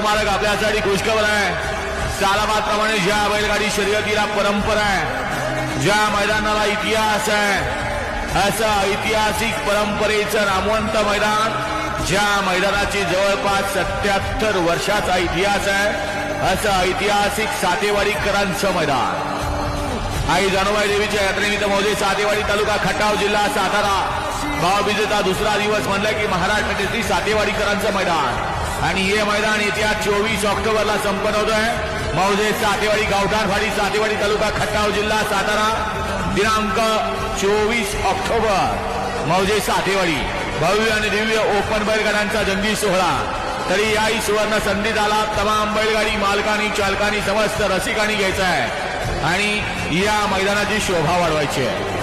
चालक मालक आपल्यासाठी खुशखबर आहे. सालाबादप्रमाणे ज्या बैलगाडी शर्यतीला परंपरा आहे ज्या मैदानाला इतिहास आहे असं ऐतिहासिक परंपरेचं नामवंत मैदान ज्या मैदानाची जवळपास सत्याहत्तर वर्षाचा इतिहास आहे असं ऐतिहासिक सातेवाडीकरांचं मैदान. आई जानूबाई देवीच्या यात्रेनिमित्त मोदी सातेवाडी तालुका खटाव जिल्हा सातारा. भावबीजेचा दुसरा दिवस म्हणलं की महाराष्ट्र सातेवाडीकरांचं मैदान. आणि हे मैदान येत्या चोवीस ऑक्टोबरला संपन्न होत आहे मौजे सातेवाडी गावठाणवाडी सातेवाडी तालुका खटाव जिल्हा सातारा. दिनांक चोवीस ऑक्टोबर. मौजे सातेवाडी. भव्य आणि दिव्य ओपन बैलगाड्यांचा जंगी सोहळा. तरी याही सुवर्ण संधी झाला तमाम बैलगाडी मालकानी चालकांनी समस्त रसिकांनी घ्यायचा आहे आणि या मैदानाची शोभा वाढवायची आहे.